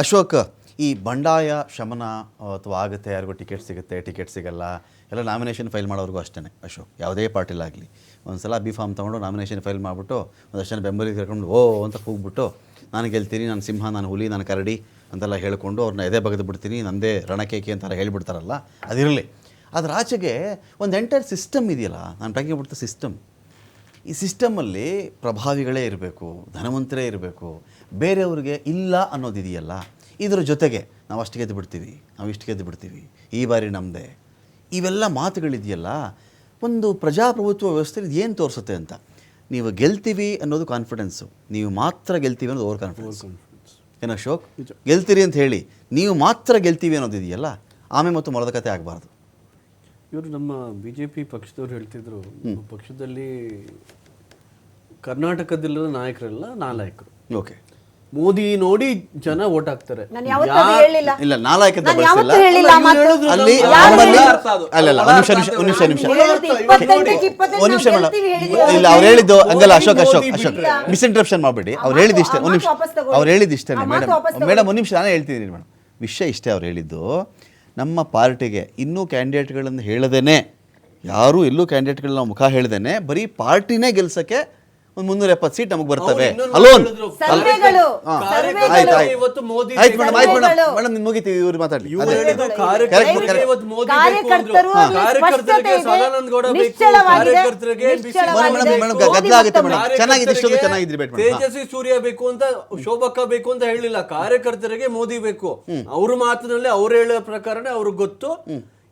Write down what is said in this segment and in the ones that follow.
ಅಶೋಕ್, ಈ ಬಂಡಾಯ ಶಮನ ಅಥವಾ ಆಗುತ್ತೆ, ಯಾರಿಗೂ ಟಿಕೆಟ್ ಸಿಗುತ್ತೆ ಟಿಕೆಟ್ ಸಿಗಲ್ಲ, ಎಲ್ಲ ನಾಮಿನೇಷನ್ ಫೈಲ್ ಮಾಡೋರಿಗೂ ಅಷ್ಟೇ ಅಶೋಕ್. ಯಾವುದೇ ಪಾರ್ಟಿಲಾಗಲಿ ಒಂದು ಸಲ ಬಿ ಫಾರ್ಮ್ ತೊಗೊಂಡು ನಾಮಿನೇಷನ್ ಫೈಲ್ ಮಾಡಿಬಿಟ್ಟು ಒಂದಷ್ಟು ಜನ ಬೆಂಬಲಿಗೆ ಕರ್ಕೊಂಡು, ಓ, ಅಂತ ಕೂಗ್ಬಿಟ್ಟು, ನಾನು ಗೆಲ್ತೀನಿ, ನಾನು ಸಿಂಹ, ನಾನು ಹುಲಿ, ನಾನು ಕರಡಿ ಅಂತೆಲ್ಲ ಹೇಳ್ಕೊಂಡು ಅವ್ರನ್ನ ಎದೆ ಬಗೆದು ಬಿಡ್ತೀನಿ, ನಂದೇ ರಣಕೇಕೆ ಅಂತೆಲ್ಲ ಹೇಳಿಬಿಡ್ತಾರಲ್ಲ, ಅದಿರಲಿ. ಅದರ ಆಚೆಗೆ ಒಂದು ಎಂಟೈರ್ ಸಿಸ್ಟಮ್ ಇದೆಯಲ್ಲ, ನಾನು ಬಿಡ್ತ ಸಿಸ್ಟಮ್ ಈ ಸಿಸ್ಟಮಲ್ಲಿ ಪ್ರಭಾವಿಗಳೇ ಇರಬೇಕು ಧನವಂತರೇ ಇರಬೇಕು. ಬೇರೆಯವ್ರಿಗೆ ಇಲ್ಲ ಅನ್ನೋದಿದೆಯಲ್ಲ ಇದರ ಜೊತೆಗೆ ನಾವು ಅಷ್ಟು ಗೆದ್ದು ಬಿಡ್ತೀವಿ ನಾವು ಇಷ್ಟು ಗೆದ್ದು ಬಿಡ್ತೀವಿ. ಈ ಬಾರಿ ನಮ್ಮದೇ ಇವೆಲ್ಲ ಮಾತುಗಳಿದೆಯಲ್ಲ ಒಂದು ಪ್ರಜಾಪ್ರಭುತ್ವ ವ್ಯವಸ್ಥೆಯಲ್ಲಿ ಏನು ತೋರಿಸುತ್ತೆ ಅಂತ? ನೀವು ಗೆಲ್ತೀವಿ ಅನ್ನೋದು ಕಾನ್ಫಿಡೆನ್ಸು ನೀವು ಮಾತ್ರ ಗೆಲ್ತೀವಿ ಅನ್ನೋದು ಓವರ್ ಕಾನ್ಫಿಡೆನ್ಸ್ ಏನೋ ಅಶೋಕ್? ಗೆಲ್ತೀರಿ ಅಂತ ಹೇಳಿ ನೀವು ಮಾತ್ರ ಗೆಲ್ತೀವಿ ಅನ್ನೋದಿದೆಯಲ್ಲ ಆಮೇಲೆ ಮತ್ತು ಮರದ ಕತೆ ಆಗಬಾರ್ದು. ಇವರು ನಮ್ಮ ಬಿ ಜೆ ಪಿ ಪಕ್ಷದವ್ರು ಹೇಳ್ತಿದ್ರು ನಮ್ಮ ಪಕ್ಷದಲ್ಲಿ ಕರ್ನಾಟಕದಲ್ಲಿರೋ ನಾಯಕರೆಲ್ಲ ನಾಲಾಯಕರು. ಓಕೆ. ಮೋದಿ ನೋಡಿ ಜನ ಓಟ್ ಹಾಕ್ತಾರೆ. ಇಲ್ಲ ನಾಲ್ಕ ನಾನು ಯಾವತ್ತೂ ಹೇಳಿಲ್ಲ ಅಲ್ಲಿ ನಿಮಿಷ ನಿಮಿಷ ಒಂದು ನಿಮಿಷ ಒಂದು ನಿಮಿಷ ಮೇಡಮ್. ಇಲ್ಲ ಅವ್ರು ಹೇಳಿದ್ದು ಹಂಗಲ್ಲ ಅಶೋಕ್ ಅಶೋಕ್ ಅಶೋಕ್. ಮಿಸ್ಇಂಟ್ರಪ್ಷನ್ ಮಾಡಬೇಡಿ. ಅವ್ರು ಹೇಳಿದ್ದು ಇಷ್ಟೇ. ಒಂದು ನಿಮಿಷ. ವಾಪಸ್ ತಗೊಳ್ಳಿ. ಅವ್ರು ಹೇಳಿದ್ದು ಇಷ್ಟೇ ಮೇಡಮ್. ಮೇಡಮ್ ಒಂದು ನಿಮಿಷ ನಾನೇ ಹೇಳ್ತಿದ್ದೀನಿ ಮೇಡಮ್. ವಿಷಯ ಇಷ್ಟೇ ಅವ್ರು ಹೇಳಿದ್ದು. ನಮ್ಮ ಪಾರ್ಟಿಗೆ ಇನ್ನೂ ಕ್ಯಾಂಡಿಡೇಟ್ಗಳನ್ನು ಹೇಳದೇನೆ ಯಾರೂ ಎಲ್ಲೂ ಕ್ಯಾಂಡಿಡೇಟ್ಗಳನ್ನ ಮುಖ ಹೇಳ್ದೇನೆ ಬರೀ ಪಾರ್ಟಿನೇ ಗೆಲ್ಸಕ್ಕೆ ಒಂದು ಮುನ್ನೂರ ಎಪ್ಪತ್ತು ಸೀಟ್ ನಮಗೆ ಬರ್ತವೆ. ಅಲೋನ್. ಆಯ್ತು ಮೇಡಮ್ ಆಯ್ತು ಮೇಡಮ್. ಮೇಡಮ್ ನಿಮ್ಗೆ ಮುಗಿತೀವಿ ಇವ್ರು ಬಿಸಿ ನಿಶ್ಚಲವಾಗಿದೆ. ಮೇಡಮ್, ಚೆನ್ನಾಗಿದೆ, ಇಷ್ಟೊಂದು ಚೆನ್ನಾಗಿದೆ ಬೇಡ. ತೇಜಸ್ವಿ ಸೂರ್ಯ ಬೇಕು ಅಂತ ಶೋಭಕ್ಕ ಬೇಕು ಅಂತ ಹೇಳಿಲ್ಲ ಕಾರ್ಯಕರ್ತರಿಗೆ ಮೋದಿ ಬೇಕು. ಅವ್ರ ಮಾತಿನಲ್ಲಿ ಅವ್ರು ಹೇಳೋ ಪ್ರಕಾರನೇ ಅವ್ರಿಗೆ ಗೊತ್ತು.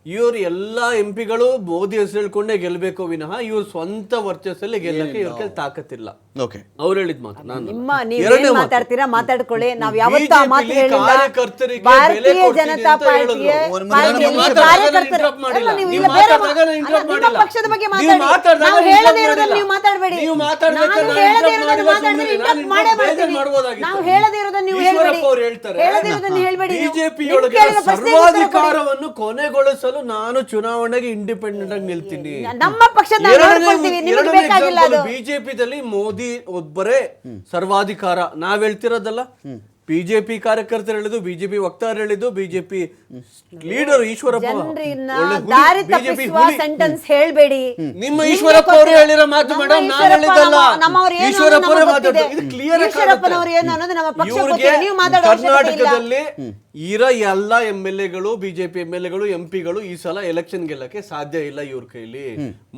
ಇವ್ರು ಎಲ್ಲ ಎಂ ಪಿಗಳು ಮೋದಿ ಹೆಸರು ಹೇಳ್ಕೊಂಡೇ ಗೆಲ್ಲಬೇಕು ವಿನಃ ಇವ್ರ ಸ್ವಂತ ವರ್ಚಸ್ಸಲ್ಲಿ ಗೆಲ್ಲಕ್ಕೆ ಇವ್ರ ತಾಕತ್ತಿಲ್ಲ. ಓಕೆ ಅವ್ರು ಹೇಳಿದ್ ಮಾತು ನಾನು ನಿಮ್ಮ ನೀವ್ ಎರಡನೇ ಮಾತಾಡ್ತೀರಾ? ಮಾತಾಡ್ಕೊಳ್ಳಿ. ನಾವ್ ಯಾವತ್ತೂ ಆ ಮಾತು BJP ಹೇಳಿಲ್ಲ. ಕಾರ್ಯಕರ್ತರಿಗೆ ಬೆಲೆ ಭಾರತೀಯ ಕೊಡ್ತೀನಿ ಜನತಾ ಅಂತ ಪಾರ್ಟಿಯ ಹೇಳಿದ್ರು. ಒಂದು ಪಾರ್ಟಿಯಲ್ಲಿ ನಿಮಿಷ. ಕಾರ್ಯಕರ್ತರು interrupt ಮಾಡಿಲ್ಲ. ಅಲ್ಲ, ನೀವು ನೀವು ಇಲ್ಲ ಬೇರೆ ಮಾತಾಡ್ದಾಗ ನಾನು ಅಲ್ಲ, interrupt ನಿಮ್ಮ ಮಾಡಿಲ್ಲ. ಪಕ್ಷದ ಬಗ್ಗೆ ನೀವು ಮಾತಾಡಿ. ಮಾತಾಡ್ದಾಗ ನಾವು ನಾನು ಹೇಳದೇ interrupt ಇರೋದನ್ನ ನೀವು ಮಾತಾಡಬೇಡಿ. ನೀವು ಮಾತಾಡ್ಬೇಕಾದ್ರೆ ನಾನು ನಾನು ಹೇಳದೇ interrupt ಇರೋದನ್ನ ಮಾಡಿಲ್ಲ ಮಾತಾಡಿದ್ರೆ ಸುಮ್ನೆ. interrupt ನಾನು ಮಾಡೇ ಬೇಜಾರ್ ಮಾಡ್ತೀನಿ. ಮಾಡ್ಬೋದಾಗಿತ್ತು. ನಾವು ಹೇಳದೇ ಇರೋದನ್ನ ನೀವು ಈಶ್ವರಪ್ಪ ಹೇಳ್ಬೇಡಿ. ಅವ್ರು ಹೇಳ್ತಾರೆ. ಹೇಳದೇ ಇರೋದನ್ನ ಹೇಳ್ಬೇಡಿ ನೀವು. ಬಿಜೆಪಿ ನಿಮ್ಗೆ ಒಳಗೆ ಕೇಳಿದ ಪ್ರಶ್ನೆಗೆ ಉತ್ತರ ಕೊಡಿ. ಸರ್ವಾಧಿಕಾರವನ್ನು ಕೊನೆಗೊಳಿಸಲು ನಾನು ಚುನಾವಣೆಗೆ ಇಂಡಿಪೆಂಡೆಂಟ್ ಆಗಿ ನಿಲ್ತೀನಿ. ನಮ್ಮ ಪಕ್ಷದ ನಾವು ನೋಡ್ಕೊಳ್ತೀವಿ. ನಿಮ್ಗೆ ಬೇಕಾಗಿಲ್ಲ ಅದು. ಬಿಜೆಪಿದಲ್ಲಿ ಮೋದಿ ಒಬ್ಬರೇ ಸರ್ವಾಧಿಕಾರ. ನಾವ್ ಹೇಳ್ತಿರೋದಲ್ಲ? ಬಿಜೆಪಿ ಕಾರ್ಯಕರ್ತರು ಹೇಳಿದ್ದು ಬಿಜೆಪಿ ವಕ್ತಾರ ಹೇಳಿದ್ದು ಬಿಜೆಪಿ ಲೀಡರ್ ಈಶ್ವರಪ್ಪ. ಸೆಂಟೆನ್ಸ್ ಹೇಳ್ಬೇಡಿ. ನಿಮ್ಮ ಈಶ್ವರಪ್ಪ ಅವರು ಹೇಳಿರೋ ಮಾತು ಮೇಡಮ್ ನಾನು ಹೇಳಿದ್ದಲ್ಲ. ನಮ್ಮವ್ರು ಈಶ್ವರಪ್ಪ ಅವರೇ ಮಾತಾಡ್ತಾರೆ. ಇದು ಕ್ಲಿಯರ್ ಈಶ್ವರಪ್ಪನವ್ರು ಏನು ಅನ್ನೋದು ನಮ್ಮ ಪಕ್ಷ ನೀವು ಮಾತಾಡೋ ಕರ್ನಾಟಕದಲ್ಲಿ ಇರೋ ಎಲ್ಲ ಎಂ ಎಲ್ ಎಗಳು ಬಿಜೆಪಿ ಎಂ ಎಲ್ ಎಗಳು ಎಂ ಪಿಗಳು ಈ ಸಲ ಎಲೆಕ್ಷನ್ ಗೆಲ್ಲಕ್ಕೆ ಸಾಧ್ಯ ಇಲ್ಲ ಇವ್ರ ಕೈಲಿ.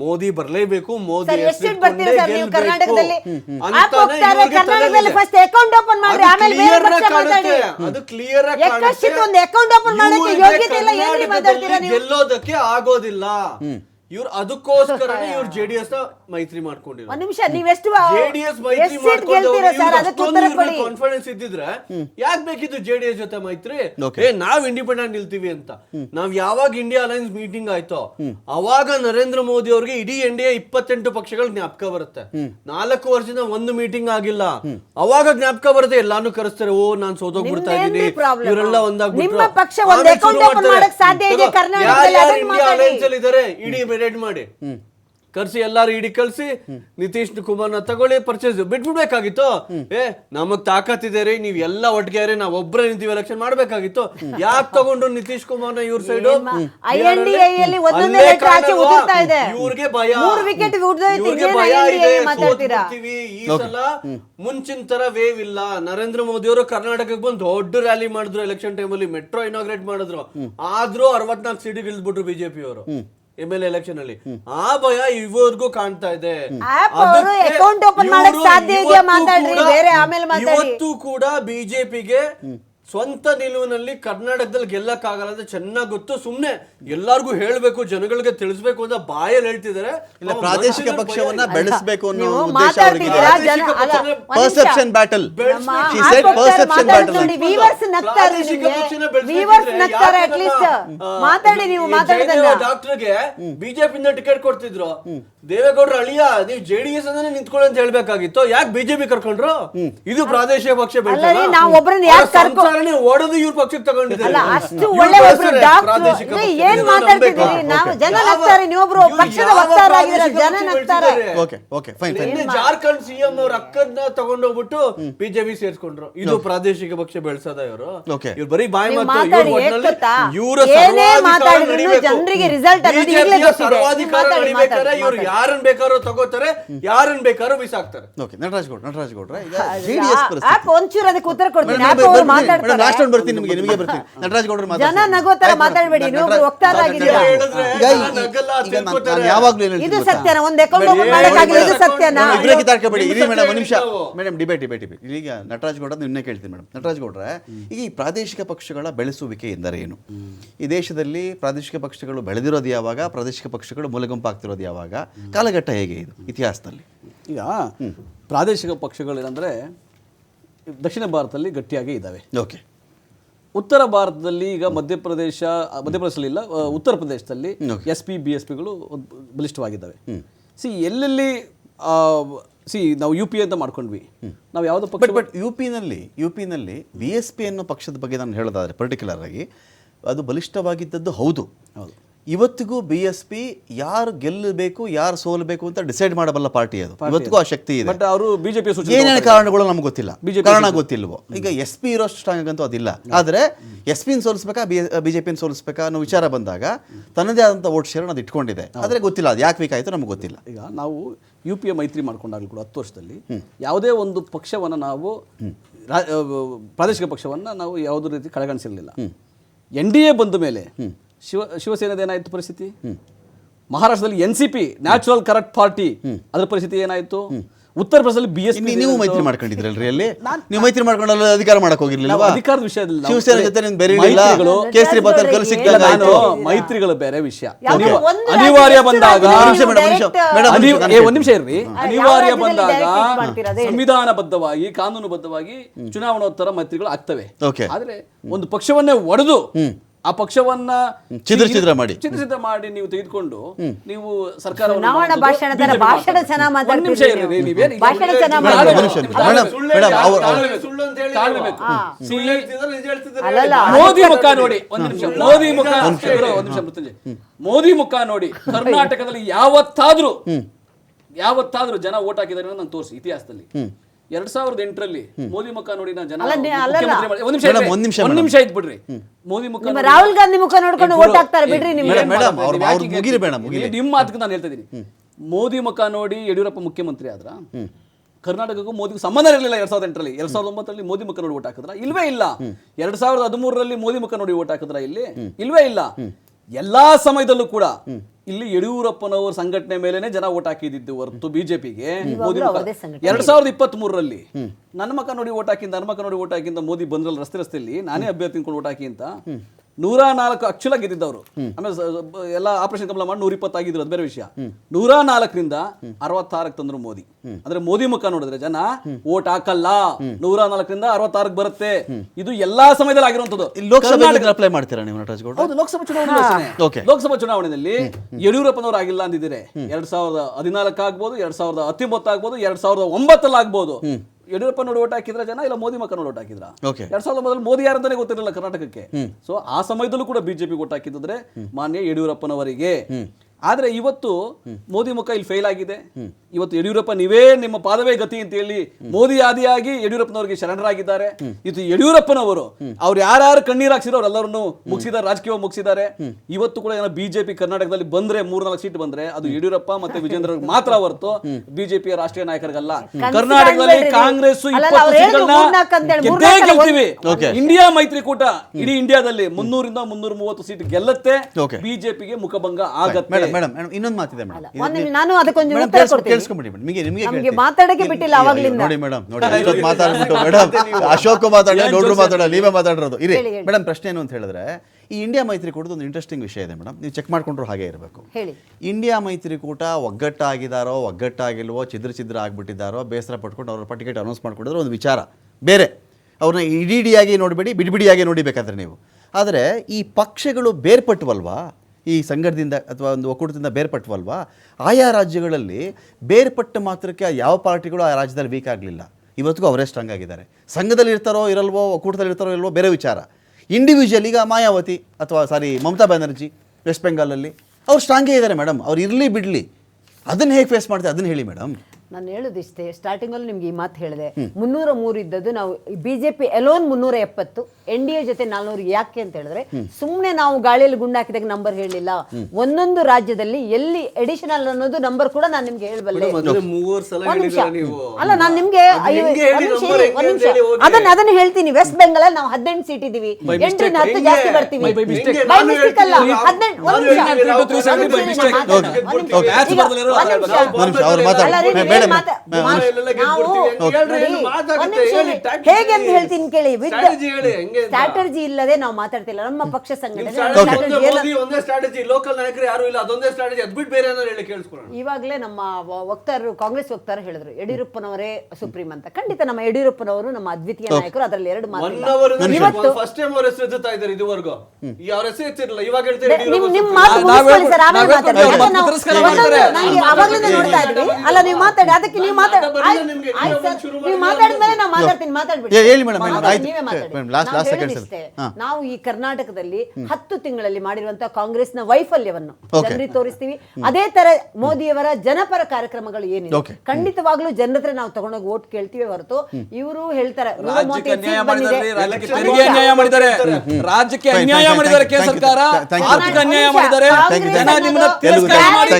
ಮೋದಿ ಬರ್ಲೇಬೇಕು ಮೋದಿ ಸರ್ ಎಷ್ಟು ಬರ್ತೀರಾ ಸರ್ ನೀವು ಕರ್ನಾಟಕದಲ್ಲಿ? ಅಂತಾನೆ ಆಪ್ ಹೋಗ್ತಾರೆ ಇವ್ರಿಗೆ ಕರ್ನಾಟಕದಲ್ಲಿ ಫಸ್ಟ್ ಅಕೌಂಟ್ ಓಪನ್ ಮಾಡ್ರಿ ಅದು ಕ್ಲಿಯರ್ ಆಗಿ ಎಕ್ಕಶ್ಚಿತ್ ಒಂದು account open ಮಾಡಕ್ಕೆ ಯೋಗ್ಯತೆ ಇಲ್ಲ, ಏನ್ರಿ ಮಾತಾಡ್ತೀರಾ ನೀವು? ಗೆಲ್ಲೋದಕ್ಕೆ ಆಗೋದಿಲ್ಲ. ಇವ್ರು ಅದಕ್ಕೋಸ್ಕರ ಇವ್ರು ಜೆಡಿಎಸ್ನ ಮೈತ್ರಿ ಮಾಡ್ಕೊಂಡಿರೋ ಒಂದ್ ನಿಮಿಷ ನೀವೆಷ್ಟು ಜೆಡಿಎಸ್ ಮೈತ್ರಿ ಎಷ್ಟು ಗೆಲ್ತೀರಾ ಸರ್? ಅದಕ್ಕೆ ಉತ್ತರ ಕೊಡಿ. ಕಾನ್ಫಿಡೆನ್ಸ್ ಇದ್ದಿದ್ರೆ ಯಾಕೆ ಬೇಕಿತ್ತು ಜೆಡಿಎಸ್ ಜೊತೆ ಮೈತ್ರಿ? Okay. ಏ ನಾವ್ ಇಂಡಿಪೆಂಡೆಂಟ್ ನಿಲ್ತೀವಿ ಅಂತ. ನಾವ್ ಯಾವಾಗ ಇಂಡಿಯಾ ಅಲೈನ್ಸ್ ಮೀಟಿಂಗ್ ಆಯ್ತೋ ಅವಾಗ ನರೇಂದ್ರ ಮೋದಿ ಅವ್ರಿಗೆ ಇಡೀ ಇಂಡಿಯಾ ಇಪ್ಪತ್ತೆಂಟು ಪಕ್ಷಗಳ ಜ್ಞಾಪಕ ಬರುತ್ತೆ. ನಾಲ್ಕು ವರ್ಷದಿಂದ ಒಂದು ಮೀಟಿಂಗ್ ಆಗಿಲ್ಲ. ಅವಾಗ ಜ್ಞಾಪಕ ಬರುತ್ತೆ ಎಲ್ಲಾನು ಕರೆಸ್ತಾರೆ ಓ ನಾನ್ ಸೋತೋಗ್ಬಿಡ್ತಾ ಬಿಡ್ತಾ ಇದೀನಿ problem? ಇವರೆಲ್ಲ ಒಂದಾಗ್ಬಿಟ್ರು. ನಿಮ್ಮ ಪಕ್ಷ ಒಂದ್ account open ಮಾಡಕ್ ಸಾಧ್ಯ ಇದೆ ಕರ್ನಾಟಕದಲ್ಲಿ, ಅದನ್ನ ಇಂಡಿಯಾ. ಅಲೈನ್ಸ್ ಅಲ್ಲಿ ಇದಾರೆ? ಇಡೀ ರೆಡ್ ಮಾಡಿ. ಕರ್ಸಿ ಎಲ್ಲಾರು ಇಡಿ ಕಳ್ಸಿ ನಿತೀಶ್ ಕುಮಾರ್ನ ತಗೊಳ್ಳಿ ಪರ್ಚೇಸ್ ಬಿಟ್ಬಿಡ್ಬೇಕಾಗಿತ್ತು. ಏ ನಮಗ್ ತಾಕತ್ತಿದೆ ರೀ ನೀವ್ ಎಲ್ಲ ಒಟ್ಟಿಗೆ ರೀ ನಾವ್ ಒಬ್ರೇ ನಿಂತೀವಿ ಎಲೆಕ್ಷನ್ ಮಾಡ್ಬೇಕಾಗಿತ್ತು. ಯಾಕ್ ತಗೊಂಡು ನಿತೀಶ್ ಕುಮಾರ್ನ ಇವ್ರ ಸೈಡ್ INDA ಯಲ್ಲಿ ಒಂದೊಂದೇ letter ಆಚೆ ಉದುರ್ತಾ ಇದೆ. ಇವ್ರಿಗೆ ಭಯ. ಇವ್ರಿಗೆ ಭಯ ಇದೆ. ಮಾತಾಡ್ತೀರಾ? ಈ ಸಲ ಮುಂಚಿನ ತರ ವೇವ್ ಇಲ್ಲ. ನರೇಂದ್ರ ಮೋದಿ ಅವರು ಕರ್ನಾಟಕಕ್ಕೆ ಬಂದು ದೊಡ್ಡ ರ್ಯಾಲಿ ಮಾಡಿದ್ರು ಎಲೆಕ್ಷನ್ ಟೈಮಲ್ಲಿ ಮೆಟ್ರೋ ಇನಾಗ್ರೇಟ್ ಮಾಡಿದ್ರು. ಆದ್ರೂ ಅರವತ್ನಾಲ್ಕು ಸೀಟ್ ಗೆಲ್ಸ್ಬಿಟ್ರು ಬಿಜೆಪಿ ಅವರು ಎಂ ಎಲ್ ಎಲೆಕ್ಷನ್ ಅಲ್ಲಿ. ಆ ಭಯ ಇವರಿಗೂ ಕಾಣ್ತಾ ಇದೆ. ಅವರು ಅದಕ್ಕೆ account open ಸಾಧ್ಯ ಇದೆಯಾ ಇವತ್ತು ಬೇರೆ ಆಮೇಲೆ ಮಾತಾಡಿ. ಇವತ್ತು ಕೂಡ ಬಿಜೆಪಿಗೆ ಸ್ವಂತ ನಿಲುವಿನಲ್ಲಿ ಕರ್ನಾಟಕದಲ್ಲಿ ಗೆಲ್ಲಕ್ಕಾಗಲ್ಲ ಅಂತ ಚೆನ್ನಾಗಿ ಗೊತ್ತು. ಸುಮ್ನೆ ಎಲ್ಲಾರ್ಗು ಹೇಳ್ಬೇಕು ಜನಗಳಿಗೆ ತಿಳಿಸ್ಬೇಕು ಅಂತ ಬಾಯಲ್ಲಿ ಹೇಳ್ತಿದ್ದಾರೆ ಇಲ್ಲ ಪ್ರಾದೇಶಿಕ ಪಕ್ಷವನ್ನ ಇದೆ. ಬೆಳೆಸಬೇಕು ಅನ್ನೋ ನೀವು ಉದ್ದೇಶ ಅವರಿಗೆ ಮಾತಾಡ್ತಿದ್ದೀರಾ ಜನ? ಪ್ರಾದೇಶಿಕ ಅಲ್ಲ. Perception battle She said perception ಮಾತಾಡಿ battle. ನೋಡಿ, viewers ನಗ್ತಾರೆ ಪ್ರಾದೇಶಿಕ ನಿಮ್ಗೆ. ಪಕ್ಷನ ನಗ್ತಾರೆ ಆ, ಮಾತಾಡಿ ನೀವು ಈ ಮಾತಾಡೋದನ್ನ. ಜಯದೇವ ಡಾಕ್ಟರ್ಗೆ ಬಿಜೆಪಿಯಿಂದ ಟಿಕೆಟ್ ಕೊಡ್ತಿದ್ರು. ದೇವೇಗೌಡರು ಅಳಿಯ ನೀವು ಜೆಡಿಎಸ್ ಅಂದ್ರೆ ನಿಂತ್ಕೊಳ್ಳಿ ಅಂತ ಹೇಳ್ಬೇಕಾಗಿತ್ತು. ಯಾಕೆ ಬಿಜೆಪಿ ಕರ್ಕೊಂಡ್ರು? ಇದು ಪ್ರಾದೇಶಿಕ ಪಕ್ಷ ಅಲ್ಲ ರೀ, ನಾವು ಒಬ್ರನ್ನ ಯಾಕ್ ಕರ್ಕೊ- ತರನೇ ಒಡೆದು ಇವ್ರ ಪಕ್ಷಕ್ಕೆ ತಗೊಂಡಿದ್ದಾರೆ. ಅಲ್ಲ ಅಷ್ಟು ಒಳ್ಳೆ ಒಬ್ರು ಬಳಸ್ತಾರೆ ಡಾಕ್ಟ್ರು ಪ್ರಾದೇಶಿಕ ಏನ್ ಪಕ್ಷ. ಮಾತಾಡ್ತಿದ್ದೀರಿ? ನಾವು ನಂಬೇಕಾ? ಜನ ಯಾವ- ನಗ್ತಾರೆ ನೀವೊಬ್ರು ಪಕ್ಷದ ವಕ್ತಾರ ಆಗಿದ್ರೆ ಪ್ರಾದೇಶಿಕ ಜನ ನಗ್ತಾರೆ okay okay fine fine. Jharkhand CM ಅವ್ರ ಅಕ್ಕನ್ನ ತಗೊಂಡೋಗ್ಬಿಟ್ಟು ಬಿಜೆಪಿ ಸೇರ್ಸ್ಕೊಂಡ್ರು. ಇದು ಪ್ರಾದೇಶಿಕ ಪಕ್ಷ ಬೆಳೆಸದ ಇವರು. ಇವ್ರು ಬರೀ ಬಾಯಿ ಮಾತು ಏನೇ ಮಾತಾಡಿದ್ರು. ಜನರಿಗೆ ರಿಸಲ್ಟ್ ಅನ್ನೋದು ಈಗಲೇ ಗೊತ್ತಿದೆ. ಇವ್ರು. ಯಾರನ್ನ ಬೇಕಾದ್ರೂ ತಗೋತಾರೆ ಯಾರನ್ನ ಬೇಕಾದ್ರೂ ಬಿಸಾಕ್ತಾರೆ ಓಕೆ ನಟರಾಜ್ ಗೌಡ್ ನಟರಾಜ್ ಗೌಡ್ರೆ? ಈಗ ಪರಿಸ್ಥಿತಿ. ಒಂಚೂರು ಅದಕ್ಕೆ ಉತ್ತರ ಕೊಡ್ತೀನಿ. ಅವ್ರು ಮೇಡಮ್, ಮಾತಾಡ್ತಾರೆ ಲಾಸ್ಟ್ ಒಂದು ಬರ್ತೀನಿ ನಿಮಗೆ ನಿಮಗೆ ಬರ್ತೀನಿ. ನಟರಾಜ್ ಗೌಡ್ರು ಜನ ನಗೋ ತರ ಮಾತಾಡ್ಬೇಡಿ, ನೀವೊಬ್ರು ವಕ್ತಾರ ಆಗಿದ್ದೀರಾ. ಹೇಳಿದ್ರೆ ಈಗ ಜನ ಈ- ನಗಲ್ಲ, ಈಗ ನಾನು- ನಾನು ಯಾವಾಗ್ಲೂ ಏನು ಇದು ಹೇಳ್ತೀನಿ ಗೊತ್ತಾ? ಸತ್ಯನ ಒಂದ್ ಅಕೌಂಟ್ ಓಪನ್ ಮೇಡಮ್, ಮಾಡಕ್ಕಾಗಿಲ್ಲ ಇದು ಮೇಡಮ್, ಸತ್ಯನಾ. ಮೇಡಮ್, ಇಬ್ಬರೇ ಕಿತ್ತಾಡ್ಕೊಬೇಡಿ ಇರಿ ಮೇಡಮ್ ಒಂದು ನಿಮಿಷ. ಮೇಡಮ್ ಡಿಬೇಟ್ ಡಿಬೇಟ್ ಡಿಬೇಟ್ ಈಗ ನಟರಾಜ್ ಗೌಡ ನಿನ್ನೆ ಕೇಳ್ತೀನಿ ಮೇಡಮ್. ನಟರಾಜ್ ಗೌಡ್ರ ಈಗ ಈ ಪ್ರಾದೇಶಿಕ ಪಕ್ಷಗಳ ಬೆಳೆಸುವಿಕೆ ಎಂದರೇನು? ಈ ದೇಶದಲ್ಲಿ ಪ್ರಾದೇಶಿಕ ಪಕ್ಷಗಳು ಬೆಳೆದಿರೋದು ಯಾವಾಗ? ಪ್ರಾದೇಶಿಕ ಪಕ್ಷಗಳು ಮೂಲೆಗುಂಪಾಗ್ತಿರೋದು ಯಾವಾಗ? ಕಾಲಘಟ್ಟ ಹೇಗೆ ಇದು ಇತಿಹಾಸದಲ್ಲಿ? ಈಗ ಪ್ರಾದೇಶಿಕ ಪಕ್ಷಗಳೇನೆಂದರೆ ದಕ್ಷಿಣ ಭಾರತದಲ್ಲಿ ಗಟ್ಟಿಯಾಗಿ ಇದ್ದಾವೆ. ಓಕೆ. ಉತ್ತರ ಭಾರತದಲ್ಲಿ ಈಗ ಮಧ್ಯಪ್ರದೇಶ ಮಧ್ಯಪ್ರದೇಶದಲ್ಲಿ ಇಲ್ಲ ಉತ್ತರ ಪ್ರದೇಶದಲ್ಲಿ. ಎಸ್ ಪಿ ಬಿ ಎಸ್ ಪಿಗಳು ಬಲಿಷ್ಠವಾಗಿದ್ದಾವೆ. ಸಿ ಎಲ್ಲೆಲ್ಲಿ ಸಿ ನಾವು ಯು ಪಿ ಅಂತ ಮಾಡ್ಕೊಂಡ್ವಿ. ನಾವು ಯಾವುದೋ ಪಕ್ಷ ಬಟ್ ಬಟ್ ಯು ಪಿನಲ್ಲಿ ಯು ಪಿನಲ್ಲಿ ಬಿ ಎಸ್ ಪಿ ಅನ್ನೋ ಪಕ್ಷದ ಬಗ್ಗೆ ನಾನು ಹೇಳೋದಾದರೆ ಪರ್ಟಿಕ್ಯುಲರ್ ಆಗಿ ಅದು ಬಲಿಷ್ಠವಾಗಿದ್ದದ್ದು ಹೌದು. ಹೌದು. ಇವತ್ತಿಗೂ ಬಿ ಎಸ್ ಪಿ ಯಾರು ಗೆಲ್ಲಬೇಕು ಯಾರು ಸೋಲಬೇಕು ಅಂತ ಡಿಸೈಡ್ ಮಾಡಬಲ್ಲ ಪಾರ್ಟಿ ಅದು. ಇವತ್ತಿಗೂ ಆ ಶಕ್ತಿ ಇದೆ. ಬಟ್ ಅವರು ಬಿಜೆಪಿ ಏನೇನು ಕಾರಣಗಳು ನಮ್ಗೆ ಗೊತ್ತಿಲ್ಲ. ಕಾರಣ ಗೊತ್ತಿಲ್ವೋ. ಈಗ ಎಸ್ ಪಿ ಇರೋ ಸ್ಟ್ರಾಂಗ್ ಅಂತೂ ಅದಿಲ್ಲ ಆದರೆ ಎಸ್ ಪಿನ ಸೋಲಿಸ್ಬೇಕಾ ಬಿ ಬಿಜೆಪಿನ ಸೋಲಿಸ್ಬೇಕಾ ಅನ್ನೋ ವಿಚಾರ ಬಂದಾಗ ತನ್ನದೇ ಆದಂಥ ವೋಟ್ ಶೇರ್ ಅದು ಇಟ್ಕೊಂಡಿದೆ. ಆದರೆ ಗೊತ್ತಿಲ್ಲ ಅದು ಯಾಕೆ ಬೇಕಾಯಿತು ನಮ್ಗೆ ಗೊತ್ತಿಲ್ಲ. ಈಗ ನಾವು ಯು ಪಿ ಎ ಮೈತ್ರಿ ಮಾಡ್ಕೊಂಡಾಗಲೂ ಕೂಡ ಹತ್ತು ವರ್ಷದಲ್ಲಿ ಯಾವುದೇ ಒಂದು ಪಕ್ಷವನ್ನು ನಾವು ಪ್ರಾದೇಶಿಕ ಪಕ್ಷವನ್ನು ನಾವು ಯಾವುದೇ ರೀತಿ ಕಡೆಗಣಿಸಿರಲಿಲ್ಲ ಎನ್ ಡಿ ಎ ಬಂದ ಮೇಲೆ ಶಿವ ಶಿವಸೇನೆದ ಏನಾಯ್ತು ಪರಿಸ್ಥಿತಿ? ಮಹಾರಾಷ್ಟ್ರದಲ್ಲಿ N C P natural correct party ಅದರ ಪರಿಸ್ಥಿತಿ ಏನಾಯ್ತು? ಉತ್ತರ ಪ್ರದೇಶದಲ್ಲಿ ಬಿ ಎಸ್ ನೀವು ಮೈತ್ರಿ ಮಾಡ್ಕೊಂಡಿದ್ರಲ್ರಿ ಅಲ್ಲಿ? ನೀವು ಮೈತ್ರಿ ಮಾಡ್ಕೊಂಡಲ್ಲ ಅಧಿಕಾರ ಮಾಡಕ್ ಹೋಗಿರ್ಲಿಲ್ಲ ಅಧಿಕಾರದ ವಿಷಯದಲ್ಲಿ ಶಿವಸೇನೆ ಜೊತೆ ನಿಮ್ಗೆ ಬೇರೆ ಮೈತ್ರಿಗಳು- ಕೇಸರಿ ಬಾತಲ್ ಕಲ್ ಇಲ್ಲ, ಸಿಕ್ಕಿದಾಗ ನಾನು ಆಯ್ತು? ಮೈತ್ರಿಗಳು ಬೇರೆ ವಿಷಯ. ಒಂದು ಅನಿವಾರ್ಯ ಬಂದಾಗ ಒಂದ್ ನಿಮಿಷ ಇರ್ರಿ. ಅನಿವಾರ್ಯ ಬಂದಾಗ ಸಂವಿಧಾನ ಬದ್ಧವಾಗಿ ಕಾನೂನು ಬದ್ಧವಾಗಿ ಹೇಳಿ. ಸಂವಿಧಾನಬದ್ಧವಾಗಿ ಕಾನೂನುಬದ್ಧವಾಗಿ ಚುನಾವಣೋತ್ತರ ಮೈತ್ರಿಗಳು ಆಗ್ತವೆ. ಆದ್ರೆ ಒಂದು ಪಕ್ಷವನ್ನೇ ಒಡೆದು ಆ ಪಕ್ಷವನ್ನ ಚಿತ್ರ ಛಿದ್ರ ಮಾಡಿ. ಚಿತ್ರ ಚಿತ್ರ ಮಾಡಿ ನೀವು ತೆಗೆದುಕೊಂಡು ನೀವು ಸರ್ಕಾರ ಮೋದಿ ಮುಖ ನೋಡಿ ಒಂದ್ ನಿಮಿಷ. ಮೋದಿ ಮುಖ ಒಂದ್ ನಿಮಿಷ ಮೃತ್ಯುಂಜಯ್ ಮೋದಿ ಮುಖ ನೋಡಿ ಕರ್ನಾಟಕದಲ್ಲಿ ಯಾವತ್ತಾದ್ರೂ ಯಾವತ್ತಾದ್ರೂ ಜನ ಓಟ್ ಹಾಕಿದ್ದಾರೆ ನಾನು ತೋರಿಸಿ ಇತಿಹಾಸದಲ್ಲಿ. ಎರಡ್ ಸಾವಿರದ ಎಂಟರಲ್ಲಿ ಮೋದಿ ಮುಖ ನೋಡಿ ನಾನು ಜನ. ಮುಖ್ಯಮಂತ್ರಿ ಒಂದ್ ನಿಮಿಷ ಮೇಡಮ್, ಒಂದ್ ನಿಮಿಷ ಒಂದ್ ಮೇಡಮ್. ನಿಮಿಷ ಇದ್ ಬಿಡ್ರಿ ಮೋದಿ ಮುಖ ನಿಮ್ಮ ನೋಡಿ- ರಾಹುಲ್ ಗಾಂಧಿ ಮುಖ ನೋಡ್ಕೊಂಡು ಓಟ್ ಹಾಕ್ತಾರೆ ಬಿಡ್ರಿ ಮೇಡಮ್? ಅವ್ರು. ನಿಮ್ಮ ಮಾತಕ್ಕೆ ನಾನು ಹೇಳ್ತಾ ಇದೀನಿ ಮೋದಿ ಮುಖ ನೋಡಿ ಯಡಿಯೂರಪ್ಪ ಮುಖ್ಯಮಂತ್ರಿ ಆದ್ರ ಕರ್ನಾಟಕಕ್ಕೂ ಮೋದಿಗೂ ಸಂಬಂಧ ಇರಲಿಲ್ಲ ಎರಡ್ ಸಾವಿರದ ಎಂಟರಲ್ಲಿ. ಎರಡ್ ಸಾವಿರದ ಒಂಬತ್ತರಲ್ಲಿ ಮೋದಿ ಮುಖ ನೋಡಿ ಓಟ್ ಹಾಕಿದ್ರ? ಇಲ್ವೇ ಇಲ್ಲ. ಎರಡ್ ಸಾವಿರದ ಹದಿಮೂರರಲ್ಲಿ ಮೋದಿ ಮುಖ ನೋಡಿ ಓಟ್ ಹಾಕಿದ್ರ ಇಲ್ಲಿ? ಇಲ್ವೇ ಇಲ್ಲ. ಎಲ್ಲಾ ಸಮಯದಲ್ಲೂ ಕೂಡ ಇಲ್ಲಿ ಯಡಿಯೂರಪ್ಪನವರ ಸಂಘಟನೆ ಮೇಲೆನೆ ಜನ ಓಟ್ ಹಾಕಿದ್ದು ಹೊರತು ಬಿಜೆಪಿಗೆ. ಮೋದಿ ಎರಡ್ ಸಾವಿರದ ಇಪ್ಪತ್ತ್ ಮೂರರಲ್ಲಿ ನನ್ನ ಮಕ್ಕ ನೋಡಿ ಓಟ್ ಹಾಕಿಂದ ನನ್ನ ಮಕ್ಕ ನೋಡಿ ಓಟ್ ಹಾಕಿಂದ ಮೋದಿ ಬಂದ್ರಲ್ಲ ರಸ್ತೆ ರಸ್ತೆಯಲ್ಲಿ ನಾನೇ ಅಭ್ಯರ್ಥಿ ಓಟ್ ಹಾಕಿ ಅಂತ. ನೂರ ನಾಲ್ಕು ಅಕ್ಷಲ ಗೆದ್ದಿದ್ದವರು. ಆಮೇಲೆ ಎಲ್ಲ ಆಪರೇಷನ್ ಕಮಲ ಮಾಡಿ ನೂರ ಇಪ್ಪತ್ತಾಗಿದ್ರು ಅದು ಬೇರೆ ವಿಷಯ. ನೂರ ನಾಲ್ಕರಿಂದ ಅರವತ್ತಾರಕ್ಕೆ ತಂದ್ರು ಮೋದಿ. ಅಂದ್ರೆ ಮೋದಿ ಮುಖ ನೋಡಿದ್ರೆ ಜನ ಓಟ್ ಹಾಕಲ್ಲ. ನೂರ ನಾಲ್ಕರಿಂದ ಅರವತ್ತಾರಕ್ಕೆ ಬರುತ್ತೆ. ಇದು ಎಲ್ಲಾ ಸಮಯದಲ್ಲಿ ಆಗಿರುವಂತದ್ದು ಲೋಕಸಭೆ ಅಪ್ಲೈ ಮಾಡ್ತೀರಾ ನೀವು ನಟರಾಜ್ ಹೌದು ಲೋಕಸಭಾ ಚುನಾವಣೆ. ಲೋಕಸಭಾ ಚುನಾವಣೆಯಲ್ಲಿ ಯಡಿಯೂರಪ್ಪನವರು ಆಗಿಲ್ಲ ಅಂದಿದ್ದೀರಿ. ಎರಡ್ ಸಾವಿರದ ಹದಿನಾಲ್ಕು ಆಗ್ಬೋದು ಎರಡ್ ಸಾವಿರದ ಹತ್ತೊಂಬತ್ತು ಆಗ್ಬೋದು ಎರಡ್ ಸಾವಿರದ ಒಂಬತ್ತಲ್ಲಿ ಆಗ್ಬೋದು. ಯಡಿಯೂರಪ್ಪ ನೋಡಿ ಓಟ್ ಹಾಕಿದ್ರ ಜನ ಇಲ್ಲ ಮೋದಿ ಮಕ್ಕ ನೋಡಿ ಓಟ್ ಹಾಕಿದ್ರ. ಎರಡ್ ಸಾವಿರದ ಮೊದಲು ಮೋದಿ ಯಾರಂತಾನೆ ಗೊತ್ತಿರಲಿಲ್ಲ ಕರ್ನಾಟಕಕ್ಕೆ. ಸೊ ಆ ಸಮಯದಲ್ಲೂ ಕೂಡ ಬಿಜೆಪಿ ಓಟ್ ಹಾಕಿದ್ರೆ ಮಾನ್ಯ ಯಡಿಯೂರಪ್ಪನವರಿಗೆ. ಆದ್ರೆ ಇವತ್ತು ಮೋದಿ ಮುಖ ಇಲ್ಲಿ ಫೇಲ್ ಆಗಿದೆ. ಇವತ್ತು ಯಡಿಯೂರಪ್ಪ ನೀವೇ ನಿಮ್ಮ ಪಾದವೇ ಗತಿ ಅಂತ ಹೇಳಿ ಮೋದಿ ಆದಿಯಾಗಿ ಯಡಿಯೂರಪ್ಪನವರಿಗೆ ಶರಣರಾಗಿದ್ದಾರೆ. ಇದು ಯಡಿಯೂರಪ್ಪನವರು. ಅವ್ರು ಯಾರ್ಯಾರು ಕಣ್ಣೀರ್ ಹಾಕ್ಸಿರೋ ಅವರೆಲ್ಲರನ್ನು ಮುಗಿಸಿದ್ದಾರೆ ರಾಜಕೀಯ ಮುಗಿಸಿದ್ದಾರೆ. ಇವತ್ತು ಕೂಡ ಏನೋ ಬಿಜೆಪಿ ಕರ್ನಾಟಕದಲ್ಲಿ ಬಂದ್ರೆ ಮೂರ್ನಾಲ್ಕು ಸೀಟ್ ಬಂದ್ರೆ ಅದು ಯಡಿಯೂರಪ್ಪ ಮತ್ತೆ ವಿಜೇಂದ್ರ ಅವ್ರಿಗೆ ಮಾತ್ರ ಹೊರತು ಬಿಜೆಪಿಯ ರಾಷ್ಟ್ರೀಯ ನಾಯಕರಿಗಲ್ಲ. ಕರ್ನಾಟಕದಲ್ಲಿ. ಕಾಂಗ್ರೆಸ್ ಗೆಲ್ತೀವಿ ಇಂಡಿಯಾ ಮೈತ್ರಿಕೂಟ ಇಡೀ ಇಂಡಿಯಾದಲ್ಲಿ ಮುನ್ನೂರಿಂದ ಮುನ್ನೂರ ಮೂವತ್ತು ಸೀಟ್ ಗೆಲ್ಲತ್ತೆ. ಬಿಜೆಪಿಗೆ ಮುಖಭಂಗ ಆಗತ್ತೆ. ಮೇಡಮ್ ಇನ್ನೊಂದು ಮಾತಿದೆ ಮೇಡಮ್ ನಾನು ಅದಕ್ಕೊಂದು. ಕೇಳಿಸ್ಕೊಂಬಿಡಿ ಮೇಡಮ್. ನಿಮಗೆ ನಿಮಗೆ. ಮಾತಾಡಕ್ಕೆ ಬಿಟ್ಟಿಲ್ಲ ಅವಾಗಲಿಂದ. ನೋಡಿ ಮೇಡಮ್ ನೋಡಿ ಇವತ್ತು ಮಾತಾಡ್ಬಿಟ್ಟು ಮೇಡಮ್ ಅಶೋಕ್ ಮಾತಾಡ ನೋಡ್ರು ಮಾತಾಡ ನೀವೇ ಮಾತಾಡಿರೋದು. ಇರಿ. ಮೇಡಮ್ ಪ್ರಶ್ನೆ ಏನು ಅಂತ ಹೇಳಿದ್ರೆ ಈ ಇಂಡಿಯಾ ಮೈತ್ರಿಕೂಟದ ಒಂದು ಇಂಟ್ರೆಸ್ಟಿಂಗ್ ವಿಷಯ ಇದೆ ಮೇಡಮ್. ನೀವು ಚೆಕ್ ಮಾಡ್ಕೊಂಡ್ರು ಹಾಗೆ ಇರಬೇಕು. ಹೇಳಿ. ಇಂಡಿಯಾ ಮೈತ್ರಿಕೂಟ ಒಗ್ಗಟ್ಟಾಗಿದಾರೋ ಒಗ್ಗಟ್ಟಾಗಿಲ್ವೋ ಚಿದ್ರ ಚಿದ್ರ ಆಗ್ಬಿಟ್ಟಿದಾರೋ ಬೇಸರ ಪಟ್ಕೊಂಡು ಅವ್ರ ಟಿಕೆಟ್ ಅನೌನ್ಸ್ ಮಾಡ್ಕೊಂಡಿದ್ರೆ ಒಂದು ವಿಚಾರ ಬೇರೆ. ಅವ್ರನ್ನ ಇಡೀಡಿಯಾಗಿ ನೋಡಬೇಡಿ ಬಿಡಿಬಿಡಿಯಾಗಿ ನೋಡಿಬೇಕಾದ್ರೆ ನೀವು. ಆದರೆ ಈ ಪಕ್ಷಗಳು ಬೇರ್ಪಟ್ಟವಲ್ವಾ? ಈ ಸಂಘದಿಂದ ಅಥವಾ ಒಂದು ಒಕ್ಕೂಟದಿಂದ ಬೇರ್ಪಟ್ಟವಲ್ವಾ ಆಯಾ ರಾಜ್ಯಗಳಲ್ಲಿ ಬೇರ್ಪಟ್ಟ ಮಾತ್ರಕ್ಕೆ ಯಾವ ಪಾರ್ಟಿಗಳು ಆ ರಾಜ್ಯದಲ್ಲಿ ವೀಕ್ ಆಗಲಿಲ್ಲ. ಇವತ್ತಿಗೂ ಅವರೇ ಸ್ಟ್ರಾಂಗ್ ಆಗಿದ್ದಾರೆ. ಸಂಘದಲ್ಲಿ ಇರ್ತಾರೋ ಇರಲ್ವೋ, ಒಕ್ಕೂಟದಲ್ಲಿ ಇರ್ತಾರೋ ಇಲ್ವೋ, ಬೇರೆ ವಿಚಾರ. ಇಂಡಿವಿಜುವಲ್ ಈಗ ಮಾಯಾವತಿ ಅಥವಾ ಸಾರಿ ಮಮತಾ ಬ್ಯಾನರ್ಜಿ ವೆಸ್ಟ್ ಬೆಂಗಾಲಲ್ಲಿ ಅವ್ರು ಸ್ಟ್ರಾಂಗೇ ಇದ್ದಾರೆ ಮೇಡಮ್ ಅವ್ರು ಇರಲಿ ಬಿಡಲಿ. ಅದನ್ನು ಹೇಗೆ ಫೇಸ್ ಮಾಡ್ತಾರೆ ಅದನ್ನು ಹೇಳಿ ಮೇಡಮ್ ನಾನು ಹೇಳೋದಿಷ್ಟೇ ಸ್ಟಾರ್ಟಿಂಗಲ್ಲಿ ನಿಮ್ಗೆ ಈ ಮಾತು ಹೇಳಿದೆ ಮುನ್ನೂರ ಮೂರು ಇದ್ದದ್ದು ನಾವು ಬಿಜೆಪಿ ಎಲೋನ್ ಮುನ್ನೂರ ಎಪ್ಪತ್ತು ಎನ್ ಡಿ ಎ ಜೊತೆ ನಾಲ್ನೂರು ಯಾಕೆ ಅಂತ ಹೇಳಿದ್ರೆ ಸುಮ್ಮನೆ ನಾವು ಗಾಳಿಯಲ್ಲಿ ಗುಂಡಾಕಿದಾಗ ನಂಬರ್ ಹೇಳಿಲ್ಲ ಒಂದೊಂದು ರಾಜ್ಯದಲ್ಲಿ ಎಲ್ಲಿ ಎಡಿಷನಲ್ ಅನ್ನೋದು ನಂಬರ್ ಕೂಡ ನಾನು ನಿಮ್ಗೆ ಹೇಳಬಲ್ಲೆ ಅಲ್ಲ ನಾನು ನಿಮ್ಗೆ ಒಂದ್ ನಿಮಿಷ. ಅದನ್ನ ಅದನ್ನ ಹೇಳ್ತೀನಿ ವೆಸ್ಟ್ ಬೆಂಗಾಲ್ ಅಲ್ಲಿ ನಾವು ಹದಿನೆಂಟು ಸೀಟ್ ಇದೀವಿ ಎಂಟರಿಂದ ಹತ್ತು? ಜಾಸ್ತಿ ಬರ್ತೀವಿ ಅಲ್ಲ ಹದಿನೆಂಟು ಒಂದ್ ನಿಮಿಷ. ಒಂದ್ ನಿಮಿಷ, ಹೆಂಗೆ ಅಂತ ಹೇಳ್ತೀನಿ ಕೇಳಿ ಸ್ಟ್ರಾಟಜಿ ಇಲ್ಲದೆ ನಾವು ಮಾತಾಡ್ತಿಲ್ಲ ನಮ್ಮ ಪಕ್ಷ ಸಂಘಟನೆ ಲೋಕಲ್ ನಾಯಕರು ಯಾರು ಇಲ್ಲ ಅದೊಂದೇ ಸ್ಟ್ರಾಟಜಿ ಅದ್ಬಿಟ್ಟು ಬೇರೆ ಹೇಳಿ ಕೇಳಿಸ್ಕೊಳ್ಳೋಣ ಇವಾಗಲೇ ನಮ್ಮ ವಕ್ತಾರರು ಕಾಂಗ್ರೆಸ್ ವಕ್ತಾರ ಹೇಳಿದ್ರು ಯಡಿಯೂರಪ್ಪನವರೇ ಸುಪ್ರೀಂ ಅಂತ ಖಂಡಿತ ನಮ್ಮ ಯಡಿಯೂರಪ್ಪನವರು ನಮ್ಮ ಅದ್ವಿತೀಯ ನಾಯಕರು ಅದರಲ್ಲಿ ಎರಡು ಮಾತು ಫಸ್ಟ್ ಟೈಮ್ ಅವರ ಹೆಸರು ಎತ್ತುತ್ತಾ ಇದ್ದಾರೆ ಇದುವರೆಗೂ ಅವ್ರ ಹೆಸರು ಎತ್ತಿರಲಿಲ್ಲ ಇವಾಗ ಹೇಳ್ತಾರೆ ನಿಮ್ ಯಡಿಯೂರಪ್ಪ ನಿಮ್ ಮಾತು ಮುಗಿಸ್ಕೊಳ್ಳಿ ಸರ್ ಆಮೇಲೆ ನಾವ್ ಮಾತಾಡಿ ನಾವು ತಿರಸ್ಕಾರ ಒಂದೊಂದು ಮಾಡ್ತಾರೆ. ನಂಗೆ ಅವಾಗ್ಲಿಂದ ನೋಡ್ತಾ ಇದ್ವಿ ಅಲ್ಲ ನೀವು ಮಾತಾಡಿ ಅದಕ್ಕೆ ನೀವು ಮಾತಾಡಿ ನೀವು ಸರ್ ಮಾತಾಡಿದ್ಮೇಲೆ ನಾವು ಮಾತಾಡ್ತೀನಿ ಮಾತಾಡ್ಬಿಡಿ. ಹೇಳಿ ಆಯ್ತು. ನೀವೇ ಮಾತಾಡಿ. ನಾವು ಈ ಕರ್ನಾಟಕದಲ್ಲಿ ಹತ್ತು ತಿಂಗಳಲ್ಲಿ ಮಾಡಿರುವಂತಹ ಕಾಂಗ್ರೆಸ್ನ ವೈಫಲ್ಯವನ್ನು. ಜನರಿಗೆ ತೋರಿಸ್ತೀವಿ. ಅದೇ ತರ ಮೋದಿಯವರ ಜನಪರ ಕಾರ್ಯಕ್ರಮಗಳು ಏನಿದೆ? ಖಂಡಿತವಾಗ್ಲೂ ಜನರ ನಾವು ತಗೊಂಡೋಗಿ ಓಟ್ ಕೇಳ್ತೀವಿ ಹೊರತು ಇವರು ಹೇಳ್ತಾರೆ ರಾಜ್ಯಕ್ಕೆ ಅನ್ಯಾಯ ಮಾಡಿದ್ದಾರೆ ಕೇಂದ್ರ ಸರ್ಕಾರ. ಆರ್ಥಿಕ ಅನ್ಯಾಯ. ಮಾಡಿದ್ದಾರೆ ಜನ. ನಿಮ್ಮನ್ನ ತಿರಸ್ಕಾರ ಮಾಡಿ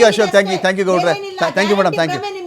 you. ಕಿತ್ತೊಗಿದ್ದಾರೆ ಪ್ರಮೇಯ Okay, ರಾಜ್ಯಕ್ಕೆ. thank you, ಬೇರೆ thank you. ಏನಿಲ್ಲ. Thank you, Ashok, thank you, thank you, ಗೌಡ್ರೆ. ಏನಿಲ್ಲ. Thank you, madam, thank you. ಪ್ರಮೇಯ